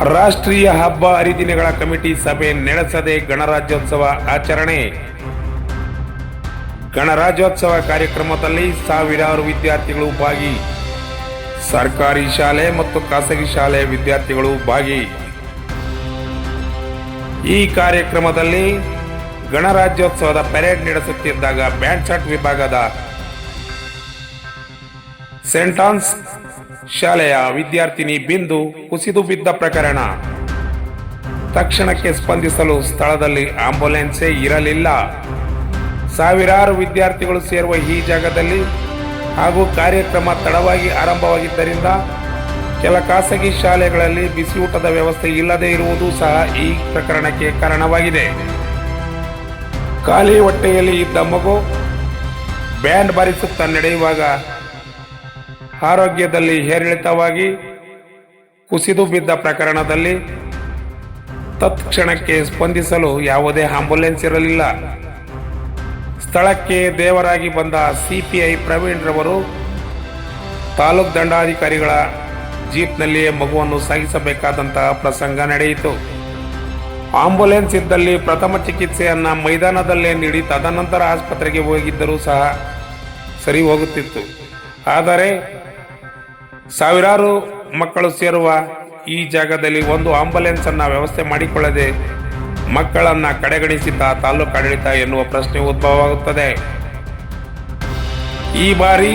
ರಾಷ್ಟ್ರೀಯ ಹಬ್ಬ ಹರಿದಿನಗಳ ಕಮಿಟಿ ಸಭೆ ನಡೆಸದೆ ಗಣರಾಜ್ಯೋತ್ಸವ ಆಚರಣೆ. ಗಣರಾಜ್ಯೋತ್ಸವ ಕಾರ್ಯಕ್ರಮದಲ್ಲಿ ಸಾವಿರಾರು ವಿದ್ಯಾರ್ಥಿಗಳು ಭಾಗಿ. ಸರ್ಕಾರಿ ಶಾಲೆ ಮತ್ತು ಖಾಸಗಿ ಶಾಲೆ ವಿದ್ಯಾರ್ಥಿಗಳು ಭಾಗಿ. ಈ ಕಾರ್ಯಕ್ರಮದಲ್ಲಿ ಗಣರಾಜ್ಯೋತ್ಸವದ ಪೆರೇಡ್ ನಡೆಸುತ್ತಿದ್ದಾಗ ಬ್ಯಾಂಡ್ ಶಾಟ್ ವಿಭಾಗದ ಸೆಂಟಾನ್ಸ್ ಶಾಲೆಯ ವಿದ್ಯಾರ್ಥಿನಿ ಬಿಂದು ಕುಸಿದು ಬಿದ್ದ ಪ್ರಕರಣ. ತಕ್ಷಣಕ್ಕೆ ಸ್ಪಂದಿಸಲು ಸ್ಥಳದಲ್ಲಿ ಆಂಬ್ಯುಲೆನ್ಸೇ ಇರಲಿಲ್ಲ. ಸಾವಿರಾರು ವಿದ್ಯಾರ್ಥಿಗಳು ಸೇರುವ ಈ ಜಾಗದಲ್ಲಿ ಹಾಗೂ ಕಾರ್ಯಕ್ರಮ ತಡವಾಗಿ ಆರಂಭವಾಗಿದ್ದರಿಂದ ಕೆಲ ಖಾಸಗಿ ಶಾಲೆಗಳಲ್ಲಿ ಬಿಸಿಯೂಟದ ವ್ಯವಸ್ಥೆ ಇಲ್ಲದೇ ಇರುವುದು ಸಹ ಈ ಪ್ರಕರಣಕ್ಕೆ ಕಾರಣವಾಗಿದೆ. ಖಾಲಿ ಹೊಟ್ಟೆಯಲ್ಲಿ ಇದ್ದ ಮಗು ಬ್ಯಾಂಡ್ ಬಾರಿಸುತ್ತಾ ನಡೆಯುವಾಗ ಆರೋಗ್ಯದಲ್ಲಿ ಏರಿಳಿತವಾಗಿ ಕುಸಿದು ಬಿದ್ದ ಪ್ರಕರಣದಲ್ಲಿ ತತ್ಕ್ಷಣಕ್ಕೆ ಸ್ಪಂದಿಸಲು ಯಾವುದೇ ಆಂಬ್ಯುಲೆನ್ಸ್ ಇರಲಿಲ್ಲ. ಸ್ಥಳಕ್ಕೆ ದೇವರಾಗಿ ಬಂದ ಸಿಪಿಐ ಪ್ರವೀಣ್ ರವರು ತಾಲೂಕ್ ದಂಡಾಧಿಕಾರಿಗಳ ಜೀಪ್ನಲ್ಲಿಯೇ ಮಗುವನ್ನು ಸಾಗಿಸಬೇಕಾದಂತಹ ಪ್ರಸಂಗ ನಡೆಯಿತು. ಆಂಬ್ಯುಲೆನ್ಸ್ ಇದ್ದಲ್ಲಿ ಪ್ರಥಮ ಚಿಕಿತ್ಸೆಯನ್ನು ಮೈದಾನದಲ್ಲೇ ನೀಡಿ ತದನಂತರ ಆಸ್ಪತ್ರೆಗೆ ಹೋಗಿದ್ದರೂ ಸಹ ಸರಿ ಹೋಗುತ್ತಿತ್ತು. ಆದರೆ ಸಾವಿರಾರು ಮಕ್ಕಳು ಸೇರುವ ಈ ಜಾಗದಲ್ಲಿ ಒಂದು ಆಂಬುಲೆನ್ಸ್ ಅನ್ನ ವ್ಯವಸ್ಥೆ ಮಾಡಿಕೊಳ್ಳದೆ ಮಕ್ಕಳನ್ನ ಕಡೆಗಣಿಸಿದ್ದ ತಾಲೂಕು ಆಡಳಿತ ಎನ್ನುವ ಪ್ರಶ್ನೆ ಉದ್ಭವವಾಗುತ್ತದೆ. ಈ ಬಾರಿ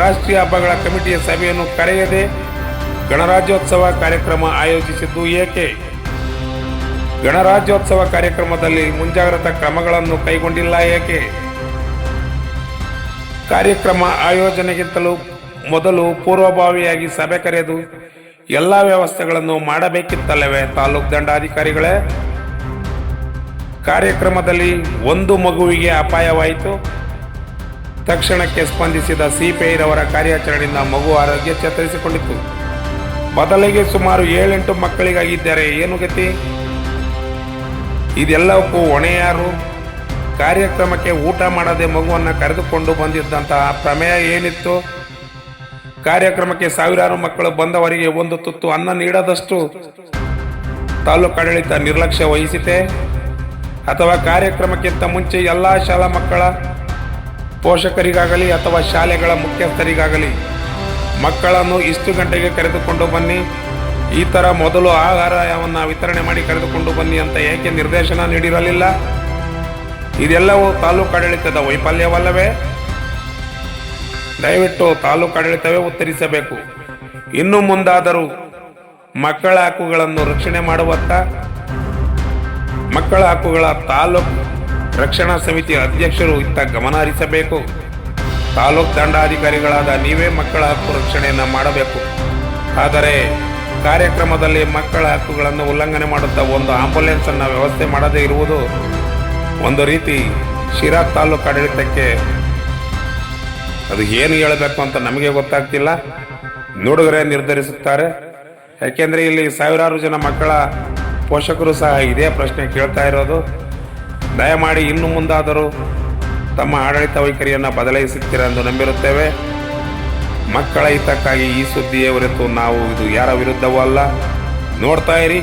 ರಾಷ್ಟ್ರೀಯ ಹಬ್ಬಗಳ ಕಮಿಟಿಯ ಸಭೆಯನ್ನು ಕರೆಯದೆ ಗಣರಾಜ್ಯೋತ್ಸವ ಕಾರ್ಯಕ್ರಮ ಆಯೋಜಿಸಿದ್ದು ಏಕೆ? ಗಣರಾಜ್ಯೋತ್ಸವ ಕಾರ್ಯಕ್ರಮದಲ್ಲಿ ಮುಂಜಾಗ್ರತಾ ಕ್ರಮಗಳನ್ನು ಕೈಗೊಂಡಿಲ್ಲ ಏಕೆ? ಕಾರ್ಯಕ್ರಮ ಆಯೋಜನೆಗಿಂತಲೂ ಮೊದಲು ಪೂರ್ವಭಾವಿಯಾಗಿ ಸಭೆ ಕರೆದು ಎಲ್ಲ ವ್ಯವಸ್ಥೆಗಳನ್ನು ಮಾಡಬೇಕಿತ್ತಲ್ಲವೇ ತಾಲೂಕ್ ದಂಡಾಧಿಕಾರಿಗಳೇ? ಕಾರ್ಯಕ್ರಮದಲ್ಲಿ ಒಂದು ಮಗುವಿಗೆ ಅಪಾಯವಾಯಿತು. ತಕ್ಷಣಕ್ಕೆ ಸ್ಪಂದಿಸಿದ ಸಿಪಿಐರವರ ಕಾರ್ಯಾಚರಣೆಯಿಂದ ಮಗು ಆರೋಗ್ಯ ಚೇತರಿಸಿಕೊಂಡಿತು ಬದಲಿಗೆ ಸುಮಾರು ಏಳೆಂಟು ಮಕ್ಕಳಿಗಾಗಿದ್ದಾರೆ ಏನು ಗತಿ? ಇದೆಲ್ಲವಕ್ಕೂ ಹೊಣೆಯಾರು. ಕಾರ್ಯಕ್ರಮಕ್ಕೆ ಊಟ ಮಾಡದೆ ಮಗುವನ್ನು ಕರೆದುಕೊಂಡು ಬಂದಿದ್ದಂತಹ ಪ್ರಮೇಯ ಏನಿತ್ತು? ಕಾರ್ಯಕ್ರಮಕ್ಕೆ ಸಾವಿರಾರು ಮಕ್ಕಳು ಬಂದವರಿಗೆ ಒಂದು ತುತ್ತು ಅನ್ನ ನೀಡದಷ್ಟು ತಾಲೂಕು ಆಡಳಿತ ನಿರ್ಲಕ್ಷ್ಯ ವಹಿಸಿತೆ. ಅಥವಾ ಕಾರ್ಯಕ್ರಮಕ್ಕಿಂತ ಮುಂಚೆ ಎಲ್ಲ ಶಾಲಾ ಮಕ್ಕಳ ಪೋಷಕರಿಗಾಗಲಿ ಅಥವಾ ಶಾಲೆಗಳ ಮುಖ್ಯಸ್ಥರಿಗಾಗಲಿ ಮಕ್ಕಳನ್ನು ಇಷ್ಟು ಗಂಟೆಗೆ ಕರೆದುಕೊಂಡು ಬನ್ನಿ. ಈ ಥರ ಮೊದಲು ಆಹಾರವನ್ನು ವಿತರಣೆ ಮಾಡಿ ಕರೆದುಕೊಂಡು ಬನ್ನಿ ಅಂತ ಏಕೆ ನಿರ್ದೇಶನ ನೀಡಿರಲಿಲ್ಲ. ಇದೆಲ್ಲವೂ ತಾಲೂಕಾಡಳಿತದ ವೈಫಲ್ಯವಲ್ಲವೇ? ದಯವಿಟ್ಟು ತಾಲೂಕು ಆಡಳಿತವೇ ಉತ್ತರಿಸಬೇಕು. ಇನ್ನು ಮುಂದಾದರೂ ಮಕ್ಕಳ ಹಕ್ಕುಗಳನ್ನು ರಕ್ಷಣೆ ಮಾಡುವತ್ತ ಮಕ್ಕಳ ಹಕ್ಕುಗಳ ತಾಲೂಕು ರಕ್ಷಣಾ ಸಮಿತಿ ಅಧ್ಯಕ್ಷರು ಇತ್ತ ಗಮನ ಹರಿಸಬೇಕು. ತಾಲೂಕು ದಂಡಾಧಿಕಾರಿಗಳಾದ ನೀವೇ ಮಕ್ಕಳ ಹಕ್ಕು ರಕ್ಷಣೆಯನ್ನು ಮಾಡಬೇಕು. ಆದರೆ ಕಾರ್ಯಕ್ರಮದಲ್ಲಿ ಮಕ್ಕಳ ಹಕ್ಕುಗಳನ್ನು ಉಲ್ಲಂಘನೆ ಮಾಡುತ್ತಾ ಒಂದು ಆಂಬ್ಯುಲೆನ್ಸ್ ಅನ್ನು ವ್ಯವಸ್ಥೆ ಮಾಡದೇ ಇರುವುದು ಒಂದು ರೀತಿ ಶಿರಾ ತಾಲೂಕು ಆಡಳಿತಕ್ಕೆ ಅದು ಏನು ಹೇಳಬೇಕು ಅಂತ ನಮಗೆ ಗೊತ್ತಾಗ್ತಿಲ್ಲ. ನೋಡುಗರೇ ನಿರ್ಧರಿಸುತ್ತಾರೆ. ಯಾಕೆಂದ್ರೆ ಇಲ್ಲಿ ಸಾವಿರಾರು ಜನ ಮಕ್ಕಳ ಪೋಷಕರು ಸಹ ಇದೇ ಪ್ರಶ್ನೆ ಕೇಳ್ತಾ ಇರೋದು. ದಯಮಾಡಿ ಇನ್ನು ಮುಂದಾದರೂ ತಮ್ಮ ಆಡಳಿತ ವೈಖರಿಯನ್ನು ಬದಲಾಯಿಸುತ್ತೀರಾ ಎಂದು ನಂಬಿರುತ್ತೇವೆ. ಮಕ್ಕಳ ಹಿತಕ್ಕಾಗಿ ಈ ಸುದ್ದಿಯೇ ಹೊರತು ನಾವು ಇದು ಯಾರ ವಿರುದ್ಧವೂ ಅಲ್ಲ. ನೋಡ್ತಾ ಇರಿ.